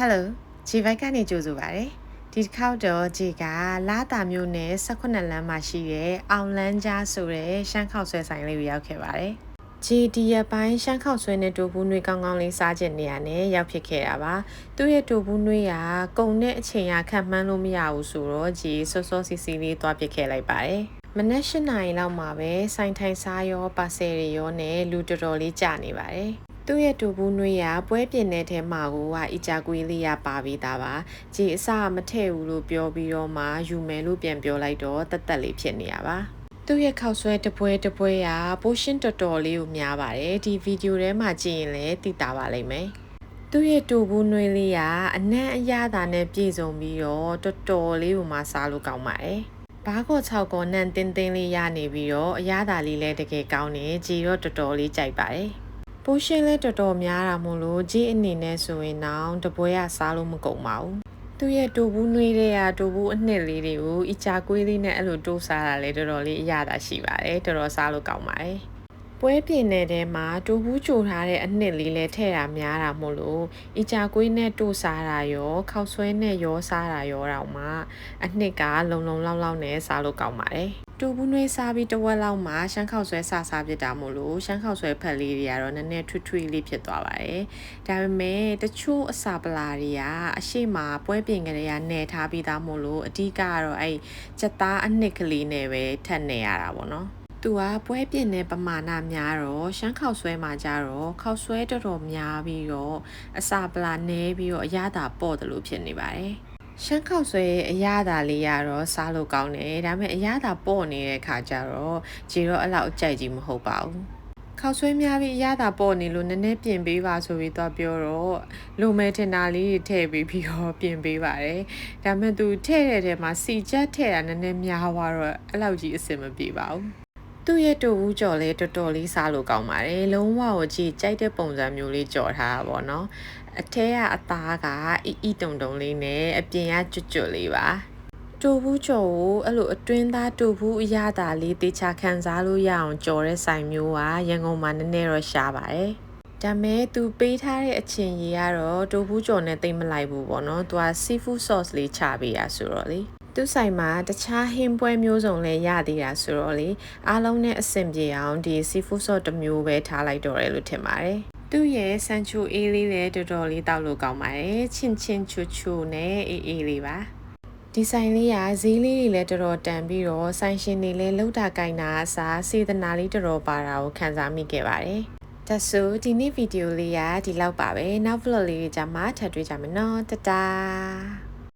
Hello ဂျီဘိုက်ကနေကြိုဆိုပါရစေဒီတစ်ခေါက်တော့ဂျီကလာတာမျိုးနဲ့18လမ်းမှာရှိတဲ့အောင်လန်းကြားဆိုတဲ့ရှမ်းခောက်ဆွဲဆိုင်လေးကိုရောက်ခဲ့ပါတယ်ဂျီဒီရပိုင်းရှမ်းခောက်ဆွဲနဲ့တူဘူးနွေကောင်းကောင်းလေးစားချင်နေရနဲ့ရောက်ဖြစ်ခဲ့တာပါသူ့ရဲ့တူဘူးနွေကကုံတဲ့အချိန်ကခံမှန်းလို့မရဘူးဆိုတော့ဂျီစောစောစီစီလေးသွားပစ်ခဲ့လိုက်ပါတယ်မနက်၈နာရီလောက်မှာပဲစိုင်ထိုင်စားရောပါဆယ်ရီရောနဲ့လူတော်တော်လေးကြာနေပါတယ် သူ့ရဲ့တူဘူးနွေးရပွဲပြင်းတဲ့ထဲမှာကိုကအီချာကွေးလေးရပါပြီးသားပါကြည်အစမထည့်ဘူးလို့ပြောပြီးတော့မှယူမယ်လို့ပြန်ပြောလိုက်တော့တက်တက်လေးဖြစ်နေရပါသူ့ရဲ့ခောက်ဆွဲတပွဲတပွဲကပိုရှင်းတော်တော်လေးကိုများပါတယ်ဒီဗီဒီယိုထဲမှာကြည့်ရင်လည်းသိတာပါလိမ့်မယ်သူ့ရဲ့တူဘူးနွေးလေးကအနံ့အရသာနဲ့ပြည့်စုံပြီးတော့တော်တော်လေးကိုမှစားလို့ကောင်းပါတယ်ဘားကော6ကောနန်တင်းတင်းလေးရနေပြီးတော့အရသာလေးလည်းတကယ်ကောင်းနေကြည်တော့တော်တော်လေးကြိုက်ပါတယ် ပိုးရှင်းလဲတော်တော်များတာမို့လို့ကြီးအနေနဲ့ဆိုရင်တော့တပွဲရစားလို့မကုန်ပါဘူးသူရဲ့တူဘူးနှွေးတဲ့ကတူဘူးအနှစ်လေးတွေကိုအချာကွေးလေးနဲ့အဲ့လိုတိုးစားတာလေတော်တော်လေးအရသာရှိပါတယ်တော်တော်စားလို့ကောင်းပါတယ်ပွဲပြင်းနေတဲ့မှာတူဘူးကြိုထားတဲ့အနှစ်လေးလဲထည့်တာများတာမို့လို့အချာကွေးနဲ့တိုးစားတာရောခောက်ဆွဲနဲ့ရောစားတာရောတော့မှအနှစ်ကလုံလုံလောက်လောက်နဲ့စားလို့ကောင်းပါတယ် တူဘူးနွေးစားပြီးတဝက်လောက်မှာရှမ်းခောက်ဆွဲစားစားဖြစ်တာမို့လို့ရှမ်းခောက်ဆွဲဖက်လေးတွေကတော့နည်းနည်းထွေထွေလေးဖြစ်သွားပါတယ်။ဒါပေမဲ့တချို့အစာပလာတွေကအရှိမပွဲပြင်ကလေးကနယ်ထားပြီးသားမို့လို့အဓိကကတော့အဲ့စက်သားအနှစ်ကလေးနဲ့ပဲထပ်နေရတာပေါ့နော်။သူကပွဲပြင်းတဲ့ပမာဏများတော့ရှမ်းခောက်ဆွဲမှာကြတော့ခောက်ဆွဲတော်တော်များပြီးတော့အစာပလာနဲပြီးတော့အရသာပေါ့တယ်လို့ဖြစ်နေပါတယ်။ ရှမ်းခောက်ဆွဲအရသာလေးရတော့စားလို့ကောင်းတယ်ဒါပေမဲ့အရသာပေါ့နေတဲ့ခါကျတော့ဂျီတော့အဲ့လောက်အကြိုက်ကြီးမဟုတ်ပါဘူးခောက်ဆွဲများပြီးအရသာပေါ့နေလို့နည်းနည်းပြင်ပေးပါဆိုပြီးတော့ပြောတော့လိုမဲထင်တာလေးထည့်ပြီးပြီးတော့ပြင်ပေးပါတယ်ဒါပေမဲ့သူထည့်တဲ့ထဲမှာစီချက်ထည့်တာနည်းနည်းများသွားတော့အဲ့လောက်ကြီးအဆင်မပြေပါဘူးသူ့ရဲ့တူဘူးကြော်လေးတော်တော်လေးစားလို့ကောင်းပါတယ်လုံးဝကိုကြည့်ကြိုက်တဲ့ပုံစံမျိုးလေးကြော်ထားတာပေါ့နော် အထဲကအသားကအီအီတုံတုံလေးနဲ့အပြင်ကကျွတ်ကျွတ်လေးပါတူဘူးကြော်ကိုအဲ့လိုအတွင်းသားတူဘူးအရသာလေးတေချာခံစားလို့ရအောင်ကြော်တဲ့ဆိုင်မျိုးကရန်ကုန်မှာနည်းနည်းတော့ရှားပါတယ်ဒါမဲ့သူပေးထားတဲ့အချင်းကြီးကတော့တူဘူးကြော်နဲ့တိတ်မလိုက်ဘူးပေါ့နော်။သူက seafood sauce လေးချပေးရဆိုတော့လေ။သူဆိုင်မှာတခြားဟင်းပွဲမျိုးစုံလည်းရသေးတာဆိုတော့လေအားလုံးနဲ့အဆင်ပြေအောင်ဒီ seafood sauce တစ်မျိုးပဲထားလိုက်တော့တယ်လို့ထင်ပါတယ်။ သူ့ရဲ့ဆန်ချိုအေးလေးလည်းတော်တော်လေးတောက်လို့ကောင်းပါတယ်ချင်းချင်းချူချူနဲ့အေးအေးလေးပါဒီဆိုင်လေးကဈေးလေးတွေလည်းတော်တော်တန်ပြီးတော့ဆိုင်ရှင်တွေလည်းလှုပ်တာကိုင်းတာအစားစေတနာလေးတော်တော်ပါတာကိုခံစားမိခဲ့ပါတယ်ဒါဆိုဒီနေ့ဗီဒီယိုလေးကဒီလောက်ပါပဲနောက် vlog လေးတွေကြမှာထပ်တွေ့ကြမယ်နော်တတား